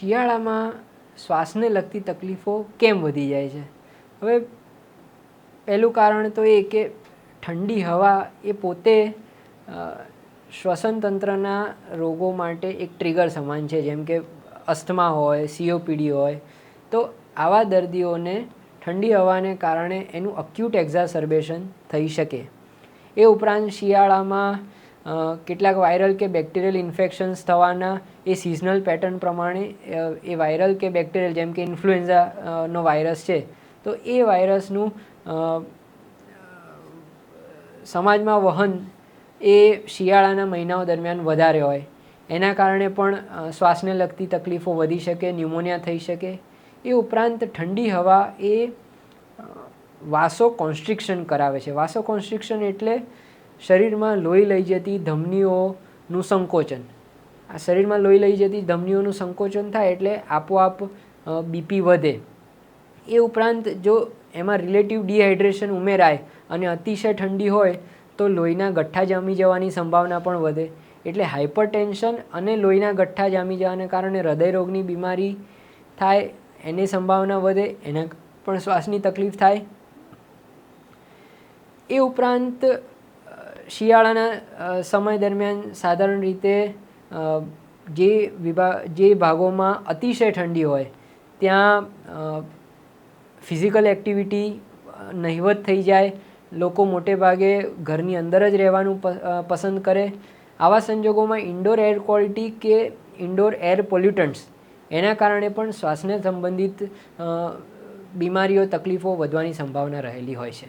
શિયાળામાં શ્વાસને લગતી તકલીફો કેમ વધી જાય છે? હવે પહેલું કારણ તો એ કે ઠંડી હવા એ પોતે શ્વસનતંત્રના શ્વસન તંત્રના રોગો માટે એક ટ્રિગર સમાન છે. જેમ કે અસ્થમા હોય સીઓપીડી હોય. તો આવા દર્દીઓને ઠંડી હવાને કારણે એનું અક્યુટ એક્ઝાસર્બેશન થઈ શકે. એ ઉપરાંત શિયાળામાં કેટલાક વાયરલ કે બેક્ટેરિયલ ઇન્ફેક્શન્સ થવાના એ સિઝનલ પેટર્ન પ્રમાણે એ વાયરલ કે બેક્ટેરિયલ જેમ કે ઇન્ફ્લુએન્ઝાનો વાયરસ છે. તો એ વાયરસનું સમાજમાં વહન એ શિયાળાના મહિનાઓ દરમિયાન વધારે હોય. એના કારણે પણ શ્વાસને લગતી તકલીફો વધી શકે, ન્યુમોનિયા થઈ શકે. એ ઉપરાંત ઠંડી હવા એ વાસો કોન્સ્ટ્રિક્શન કરાવે છે. વાસો કોન્સ્ટ્રિક્શન એટલે શરીરમાં લોહી લઈ જતી ધમનીઓનું સંકોચન. આ શરીરમાં લોહી લઈ જતી ધમનીઓનું સંકોચન થાય એટલે આપોઆપ બીપી વધે. એ ઉપરાંત જો એમાં રિલેટિવ ડિહાઇડ્રેશન ઉમેરાય અને અતિશય ઠંડી હોય, તો લોહીના ગઠ્ઠા જામી જવાની સંભાવના પણ વધે. એટલે હાઇપરટેન્શન અને લોહીના ગઠ્ઠા જામી જવાને કારણે હૃદયરોગની બીમારી થાય, એની સંભાવના વધે, એના પણ શ્વાસની તકલીફ થાય. એ ઉપરાંત શિયાળાના સમય દરમિયાન સાધારણ રીતે જે વિભાગ જે ભાગોમાં અતિશય ઠંડી હોય, ત્યાં ફિઝિકલ એક્ટિવિટી નહિવત થઈ જાય, લોકો મોટે ભાગે ઘરની અંદર જ રહેવાનું પસંદ કરે. આવા સંજોગોમાં ઇન્ડોર એર ક્વોલિટી કે ઇન્ડોર એર પોલ્યુટન્ટ્સ, એના કારણે પણ શ્વાસને સંબંધિત બીમારીઓ, તકલીફો વધવાની સંભાવના રહેલી હોય છે.